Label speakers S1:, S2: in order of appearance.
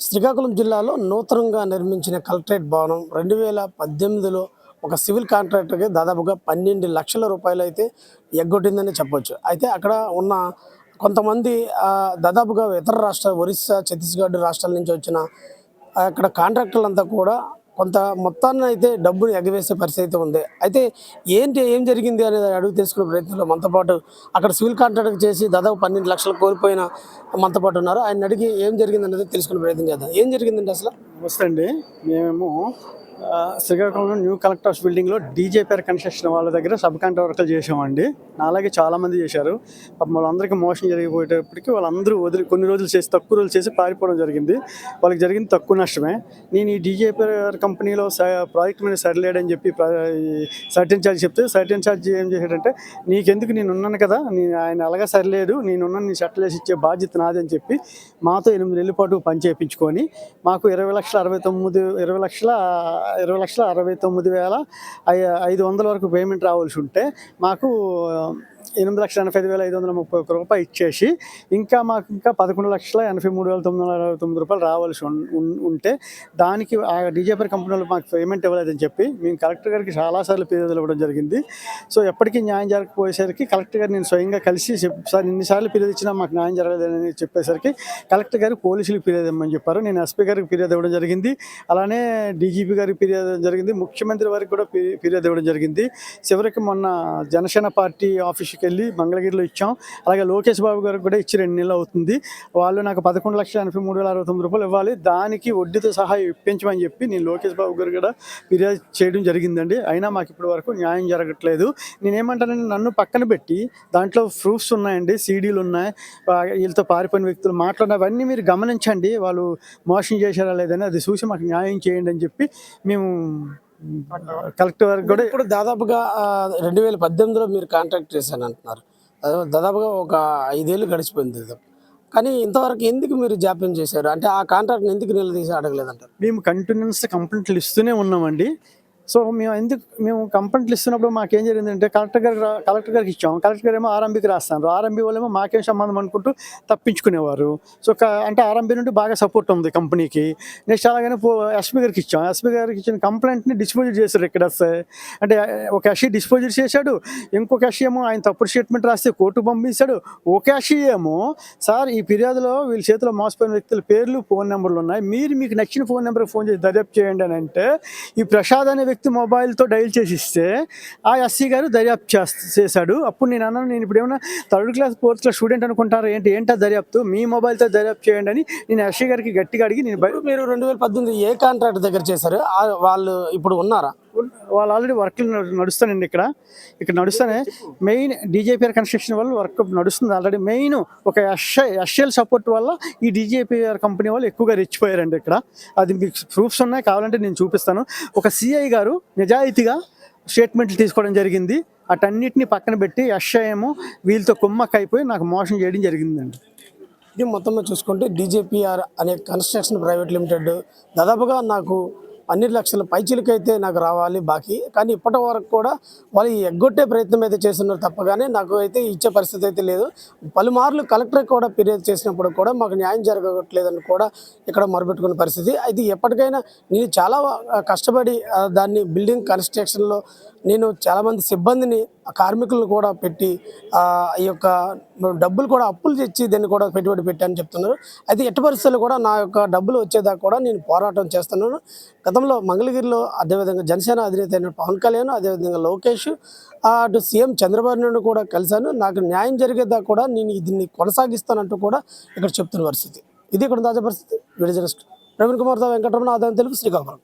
S1: శ్రీకాకుళం జిల్లాలో నూతనంగా నిర్మించిన కలెక్టరేట్ భవనం రెండు వేల పద్దెనిమిదిలో ఒక సివిల్ కాంట్రాక్టర్కి దాదాపుగా పన్నెండు లక్షల రూపాయలు అయితే ఎగ్గొట్టిందని చెప్పొచ్చు. అయితే అక్కడ ఉన్న కొంతమంది దాదాపుగా ఇతర రాష్ట్ర ఒరిస్సా ఛత్తీస్గఢ్ రాష్ట్రాల నుంచి వచ్చిన అక్కడ కాంట్రాక్టర్లంతా కూడా కొంత మొత్తాన్ని అయితే డబ్బుని ఎగవేసే పరిస్థితి అయితే ఉంది. అయితే ఏంటి ఏం జరిగింది అనేది అడుగు తెలుసుకునే ప్రయత్నంలో మనతో పాటు అక్కడ సివిల్ కాంట్రాక్ట్ చేసి దాదాపు పన్నెండు లక్షలు కోల్పోయిన మనతో పాటు ఉన్నారు. ఆయన అడిగి ఏం జరిగింది అనేది తెలుసుకునే ప్రయత్నం చేద్దాం. ఏం జరిగిందండి అసలు?
S2: నమస్తే అండి. మేము శ్రీకాకుళం న్యూ కలెక్టర్ హౌస్ బిల్డింగ్లో డీజే పేర్ కన్స్ట్రక్షన్ వాళ్ళ దగ్గర సబ్ కాంట్రాక్టర్లు చేసామండి అలాగే చాలామంది చేశారు. పాపం వాళ్ళందరికీ మోసం జరిగిపోయేటప్పటికి వాళ్ళందరూ వదిలి కొన్ని రోజులు చేసి తక్కువ రోజులు చేసి పారిపోవడం జరిగింది. వాళ్ళకి జరిగింది తక్కువ నష్టమే. నేను ఈ డీజే పేర్ కంపెనీలో ప్రాజెక్ట్ మీద సరిలేడని చెప్పి సర్టెన్ ఛార్జ్ చెప్తే సర్టెన్ ఛార్జ్ ఏం చేశాడంటే నీకెందుకు నేను ఉన్నాను కదా నేను ఆయన అలాగే సరిలేదు నేనున్నాను నీ సెటిల్ చేసి ఇచ్చే బాధ్యత నాదని చెప్పి మాతో ఎనిమిది నెలల పాటు పని చేయించుకొని మాకు ఇరవై లక్షలు లక్షల అరవై తొమ్మిది ఇరవై లక్షల ఇరవై లక్షల అరవై తొమ్మిది వేల ఐ- ఐదు వందల వరకు పేమెంట్ రావాల్సి ఉంటే మాకు ఎనిమిది లక్షల ఎనభై ఐదు వేల ఐదు వందల ముప్పై ఒక్క రూపాయలు ఇచ్చేసి ఇంకా మాకు ఇంకా పదకొండు లక్షల ఎనభై మూడు వేల తొమ్మిది వందల అరవై తొమ్మిది రూపాయలు రావాల్సి ఉంటే దానికి ఆ డీజేపర్ వాళ్ళు మాకు పేమెంట్ ఇవ్వలేదని చెప్పి మేము కలెక్టర్ గారికి చాలాసార్లు ఫిర్యాదులు ఇవ్వడం జరిగింది. సో ఎప్పటికీ న్యాయం జరగకపోయేసరికి కలెక్టర్ గారు నేను స్వయంగా కలిసి చెప్- సార్ ఇన్నిసార్లు ఫిర్యాదు ఇచ్చినా మాకు న్యాయం జరగలేదని చెప్పేసరికి కలెక్టర్ గారు పోలీసులకు ఫిర్యాదు ఇవ్వమని చెప్పారు. నేను ఎస్పీ గారికి ఫిర్యాదు ఇవ్వడం జరిగింది. అలానే డీజీపీ గారికి ఫిర్యాదు జరిగింది. ముఖ్యమంత్రి వారికి కూడా ఫిర్యాదు ఇవ్వడం జరిగింది. చివరికి మొన్న జనసేన పార్టీ ఆఫీస్ వెళ్ళి మంగళగిరిలో ఇచ్చాం. అలాగే లోకేష్ బాబు గారికి కూడా ఇచ్చి రెండు నెలలు అవుతుంది. వాళ్ళు నాకు పదకొండు లక్షల ఎనభై మూడు వేల అరవై తొమ్మిది రూపాయలు ఇవ్వాలి. దానికి వడ్డీతో సహా ఇప్పించమని చెప్పి నేను లోకేష్ బాబు గారు కూడా ఫిర్యాదు చేయడం జరిగిందండి. అయినా మాకు ఇప్పటి వరకు న్యాయం జరగట్లేదు. నేనేమంటానంటే నన్ను పక్కన పెట్టి దాంట్లో ప్రూఫ్స్ ఉన్నాయండి సీడీలు ఉన్నాయి. వీళ్ళతో పారిపోయిన వ్యక్తులు మాట్లాడినవన్నీ మీరు గమనించండి. వాళ్ళు మోసం చేశారా లేదని అది చూసి మాకు న్యాయం చేయండి అని చెప్పి మేము కలెక్టర్ వారికి కూడా
S1: ఇప్పుడు దాదాపుగా రెండు వేల పద్దెనిమిదిలో మీరు కాంట్రాక్ట్ చేశాను అంటున్నారు దాదాపుగా ఒక ఐదేళ్ళు గడిచిపోయింది. కానీ ఇంతవరకు ఎందుకు మీరు జాప్యం చేశారు? అంటే ఆ కాంట్రాక్ట్ని ఎందుకు నిలదీసి అడగలేదంటారు?
S2: మేము కంటిన్యూస్ కంప్లైంట్లు ఇస్తూనే ఉన్నామండి. సో మేము ఎందుకు మేము కంప్లైంట్లు ఇస్తున్నప్పుడు మాకేం జరిగిందంటే కలెక్టర్ గారికి కలెక్టర్ గారికి ఇచ్చాం. కలెక్టర్ గారు ఏమో ఆర్ఎంబీకి రాస్తాను ఆర్ఎంబీ వాళ్ళేమో మాకేం సంబంధం అనుకుంటూ తప్పించుకునేవారు. సో అంటే ఆర్ఎంబీ నుండి బాగా సపోర్ట్ ఉంది కంపెనీకి. నెక్స్ట్ అలాగనే పో ఎస్పీ గారికి ఇచ్చాం. ఎస్పీ గారికి ఇచ్చిన కంప్లైంట్ని డిస్పోజల్ చేశారు ఇక్కడ వస్తే అంటే ఒక అషి డిస్పోజల్ చేశాడు. ఇంకొక అషి ఏమో ఆయన తప్పుడు స్టేట్మెంట్ రాస్తే కోర్టు పంపించాడు ఒక అషి ఏమో సార్ ఈ ఫిర్యాదులో వీళ్ళ చేతిలో మోసపోయిన వ్యక్తుల పేర్లు ఫోన్ నెంబర్లు ఉన్నాయి. మీరు మీకు నచ్చిన ఫోన్ నెంబర్కి ఫోన్ చేసి దర్యాప్తు చేయండి అని అంటే ఈ ప్రసాద్ అనే వ్యక్తి మొబైల్తో డైల్ చేసి ఇస్తే ఆ ఎస్సీ గారు దర్యాప్తు చేస్తా చేశాడు. అప్పుడు నేను అన్నాను నేను ఇప్పుడు ఏమైనా third class fourth class student అనుకుంటారు ఏంటి? ఏంటో దర్యాప్తు? మీ మొబైల్తో దర్యాప్తు చేయండి అని నేను ఎస్సీ గారికి గట్టిగా అడిగి నేను
S1: మీరు రెండు వేల పద్దెనిమిది ఏ కాంట్రాక్ట్ దగ్గర చేశారు? వాళ్ళు ఇప్పుడు ఉన్నారా?
S2: వాళ్ళు ఆల్రెడీ వర్క్లు నడుస్తానండి ఇక్కడ. ఇక్కడ నడుస్తానే మెయిన్ డీజేపీఆర్ కన్స్ట్రక్షన్ వల్ల వర్క్ నడుస్తుంది ఆల్రెడీ మెయిన్ ఒక ఎస్ఐ ఎస్ఎల్ సపోర్ట్ వల్ల ఈ డీజేపీఆర్ కంపెనీ వాళ్ళు ఎక్కువగా రెచ్చిపోయారండి ఇక్కడ. అది మీకు ప్రూఫ్స్ ఉన్నాయి కావాలంటే నేను చూపిస్తాను. ఒక సిఐ గారు నిజాయితీగా స్టేట్మెంట్లు తీసుకోవడం జరిగింది. అటన్నిటిని పక్కన పెట్టి ఎస్ఐ వీళ్ళతో కుమ్మక్క అయిపోయి నాకు మోసం చేయడం జరిగిందండి.
S1: ఇది మొత్తంలో చూసుకుంటే డీజేపీఆర్ అనే కన్స్ట్రక్షన్ ప్రైవేట్ లిమిటెడ్ దాదాపుగా నాకు పన్నెండు లక్షల పైచీలకైతే నాకు రావాలి బాకీ. కానీ ఇప్పటి వరకు కూడా వాళ్ళు ఎగ్గొట్టే ప్రయత్నం అయితే చేస్తున్నారు తప్పగానే. నాకు అయితే ఇచ్చే పరిస్థితి అయితే లేదు. పలుమార్లు కలెక్టర్ కూడా ఫిర్యాదు చేసినప్పుడు కూడా మాకు న్యాయం జరగట్లేదని కూడా ఇక్కడ మొరపెట్టుకున్న పరిస్థితి. అయితే ఎప్పటికైనా నేను చాలా కష్టపడి దాన్ని బిల్డింగ్ కన్స్ట్రక్షన్లో నేను చాలామంది సిబ్బందిని కార్మికులను కూడా పెట్టి ఆ, ఈ యొక్క డబ్బులు కూడా అప్పులు తెచ్చి దాన్ని కూడా పెట్టుబడి పెట్టానని చెప్తున్నారు. అయితే ఎట్టి పరిస్థితుల్లో కూడా నా యొక్క డబ్బులు వచ్చేదాకా కూడా నేను పోరాటం చేస్తున్నాను. గతంలో మంగళగిరిలో అదేవిధంగా జనసేన అధినేత అయిన పవన్ కళ్యాణ్ అదేవిధంగా లోకేష్ అటు సీఎం చంద్రబాబు నాయుడు కూడా కలిశాను. నాకు న్యాయం జరిగేదాకా కూడా నేను దీన్ని కొనసాగిస్తానంటూ కూడా ఇక్కడ చెప్తున్న పరిస్థితి. ఇది ఇక్కడ తాజా పరిస్థితి. వీడియో జర్నలిస్ట్ ప్రవీణ్ కుమార్తో వెంకటరమణ ఆదాయం తెలుగు శ్రీకాకుళం.